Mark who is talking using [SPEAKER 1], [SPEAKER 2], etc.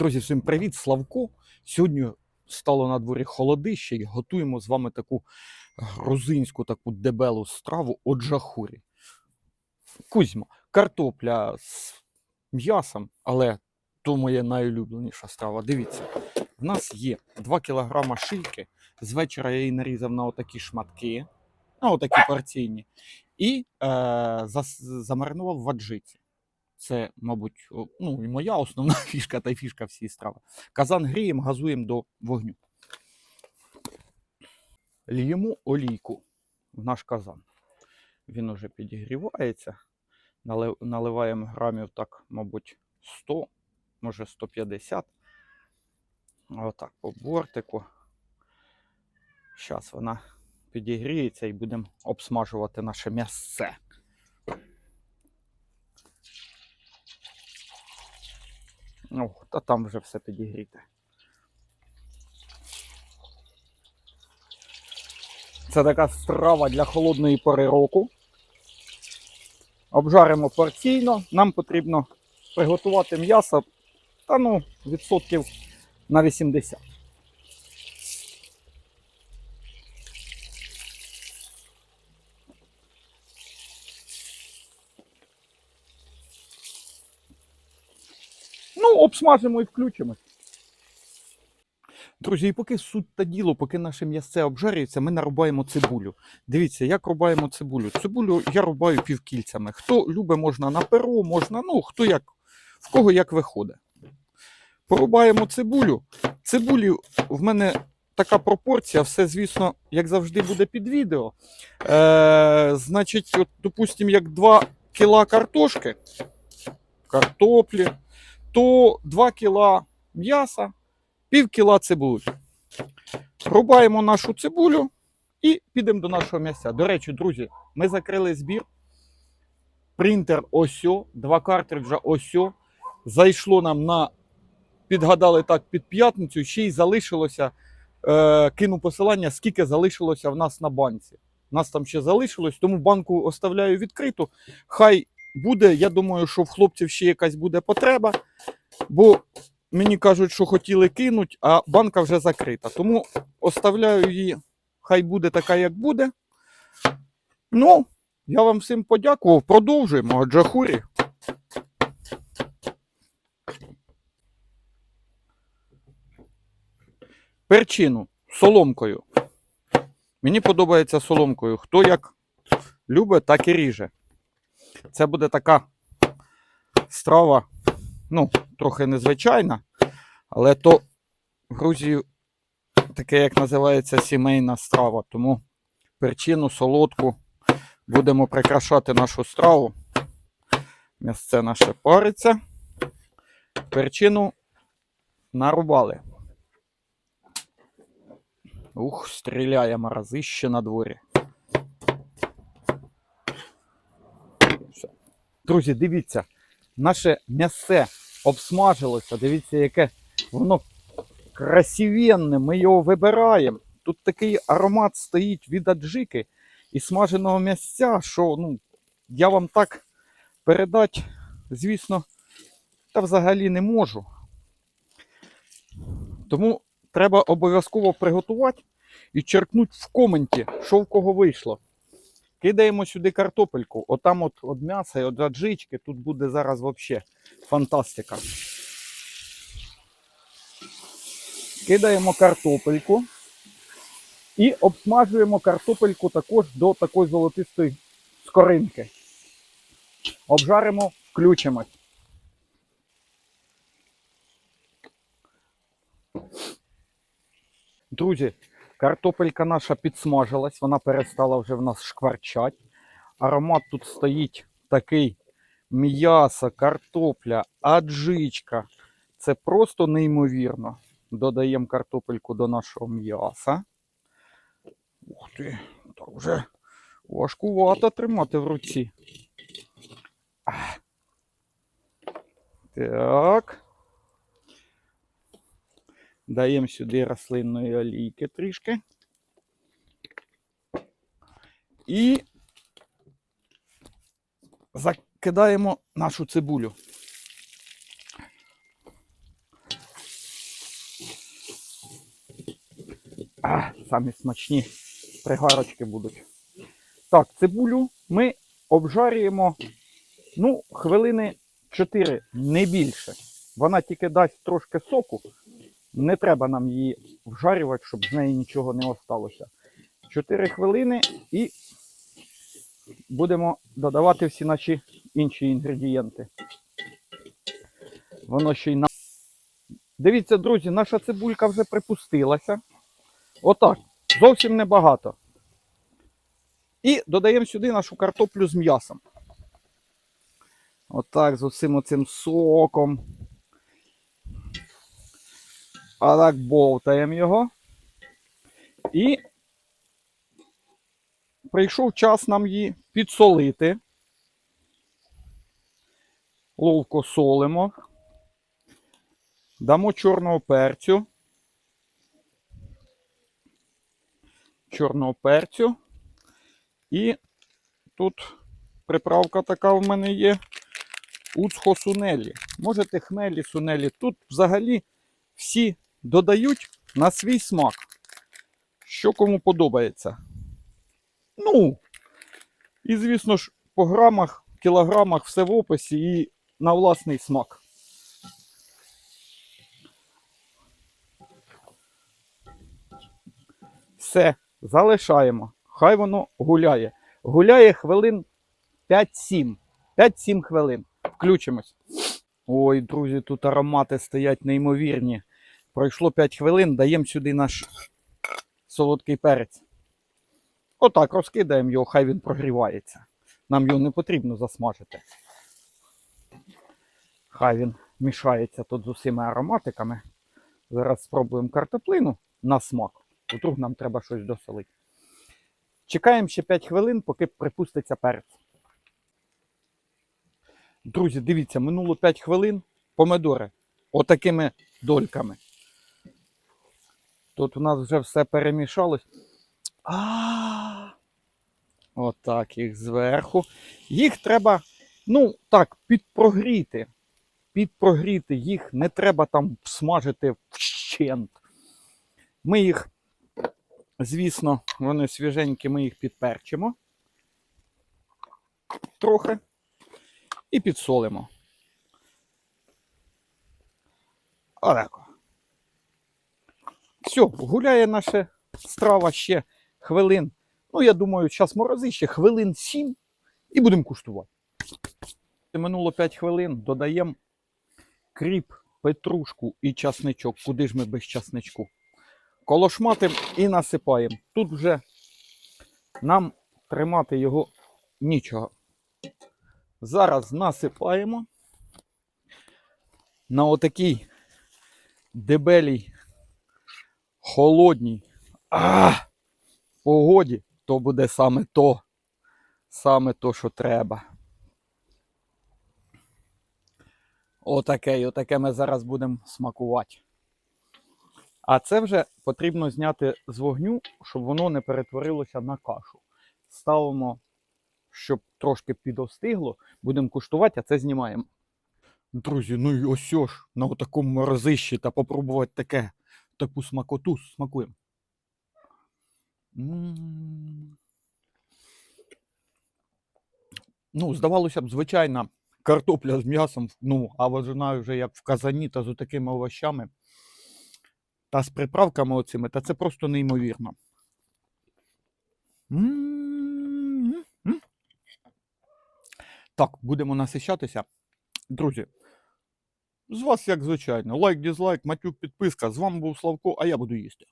[SPEAKER 1] Друзі, всім привіт, Славко. Сьогодні стало на дворі холодище і готуємо з вами таку грузинську таку дебелу страву оджахурі. Кузьмо, картопля з м'ясом, але то моя найулюбленіша страва. Дивіться, в нас є 2 кг шийки. З вечора я її нарізав на отакі шматки, на отакі порційні, і е, замаринував в аджиці. Це, мабуть, ну, і моя основна фішка та фішка всієї страви. Казан гріємо, газуємо до вогню. Льємо олійку в наш казан. Він уже підігрівається. Наливаємо грамів так, мабуть, 100, може 150. Отак, по бортику. Зараз вона підігріється і будемо обсмажувати наше м'ясце. Ну, та там вже все підігріте. Це така страва для холодної пори року. Обжаримо порційно. Нам потрібно приготувати м'ясо та ну, відсотків на 80. Ну, обсмажимо і включимо. Друзі, і поки суть та діло, поки наше м'ясце обжарюється, ми нарубаємо цибулю. Дивіться, як рубаємо цибулю. Цибулю я рубаю півкільцями. Хто любить, можна на перо, можна, ну, хто як, в кого як виходить. Порубаємо цибулю. Цибулі в мене така пропорція, все, звісно, як завжди, буде під відео. Е, значить, от, допустимо, як 2 кіла картошки, картоплі, то 2 кіла м'яса, пів кіла цибулі. Рубаємо нашу цибулю і підемо до нашого м'яса. До речі, друзі, ми закрили збір. Принтер осьо, два картриджа осьо. Зайшло нам на, підгадали так, під п'ятницю, ще й залишилося, е, кину посилання, скільки залишилося в нас на банці. У нас там ще залишилось, тому банку оставляю відкриту. Хай буде. Я думаю, що в хлопців ще якась буде потреба, бо мені кажуть, що хотіли кинуть, а банка вже закрита. Тому оставляю її, хай буде така, як буде. Ну, я вам всім подякував. Продовжуємо. Джахурі. Перчину соломкою. Мені подобається соломкою. Хто як любить, так і ріже. Це буде така страва, ну, трохи незвичайна, але то в Грузії таке, як називається, сімейна страва. Тому перчину, солодку будемо прикрашати нашу страву. М'ясце наше париться. Перчину нарубали. Ух, стріляє морозище на дворі. Друзі, дивіться, наше м'ясе обсмажилося. Дивіться, яке воно красивенне. Ми його вибираємо. Тут такий аромат стоїть від аджики і смаженого м'ясця, що ну, я вам так передати, звісно, та взагалі не можу. Тому треба обов'язково приготувати і черкнути в коменті, що в кого вийшло. Кидаємо сюди картопельку. Отам от від м'яса і від аджички. Тут буде зараз взагалі фантастика. Кидаємо картопельку і обсмажуємо картопельку також до такої золотистої скоринки. Обжаримо, включимось. Друзі, картопелька наша підсмажилась, вона перестала вже в нас шкварчати. Аромат тут стоїть такий м'ясо, картопля, аджичка. Це просто неймовірно. Додаємо картопельку до нашого м'яса. Ух ти, так вже важкувато тримати в руці. Так. Даємо сюди рослинної олійки трішки. І закидаємо нашу цибулю. А, Самі смачні пригарочки будуть. Так, цибулю ми обжарюємо ну, хвилини 4, не більше. Вона тільки дасть трошки соку, не треба нам її вжарювати, щоб з неї нічого не осталося. 4 хвилини і будемо додавати всі наші інші інгредієнти. Воно ще й на. Дивіться, друзі, наша цибулька вже припустилася. Отак. Зовсім небагато. І додаємо сюди нашу картоплю з м'ясом. Отак, з усім оцим соком. А так бовтаємо його. І прийшов час нам її підсолити. Ловко солимо. Дамо чорного перцю. Чорного перцю. І тут приправка така в мене є. Уцхо сунелі. Можете хмелі, сунелі. Тут взагалі всі додають на свій смак. Що кому подобається. Ну, і звісно ж, по грамах, кілограмах все в описі і на власний смак. Все, залишаємо. Хай воно гуляє. Гуляє хвилин 5-7. 5-7 хвилин. Включимось. Ой, друзі, тут аромати стоять неймовірні. Пройшло 5 хвилин, даємо сюди наш солодкий перець. Отак, розкидаємо його, хай він прогрівається. Нам його не потрібно засмажити. Хай він мішається тут з усіма ароматиками. Зараз спробуємо картоплину на смак. Вдруг нам треба щось досолити. Чекаємо ще 5 хвилин, поки припуститься перець. Друзі, дивіться, минуло 5 хвилин. Помидори. Отакими дольками. Тут у нас вже все перемішалось. А. Отак їх зверху. Їх треба, ну так, підпрогріти. Підпрогріти їх не треба там смажити вщент. Ми їх, звісно, вони свіженькі, ми їх підперчимо трохи і підсолимо. Олеко. Все, гуляє наша страва ще хвилин. Ну, я думаю, час морози ще хвилин 7 і будемо куштувати. Минуло 5 хвилин, додаємо кріп, петрушку і часничок. Куди ж ми без часничку? Колошматим і насипаємо. Тут вже нам тримати його нічого. Зараз насипаємо на отакій дебелій, холодній а, погоді, то буде саме то, саме то, що треба. Отаке, і отаке ми зараз будемо смакувати. А це вже потрібно зняти з вогню, щоб воно не перетворилося на кашу. Ставимо, щоб трошки підостигло, будемо куштувати, а це знімаємо. Друзі, ну і ось ж на такому морозищі та попробувати таке, таку смакоту смакуємо. Ну, здавалося б, звичайна картопля з м'ясом, ну, а вона вже як в казані та з такими овощами та з приправками оцими, та це просто неймовірно. Так, будемо насищатися. Друзі, з вас, як звичайно, лайк, дізлайк, матюк, підписка. З вами був Славко, а я буду їсти.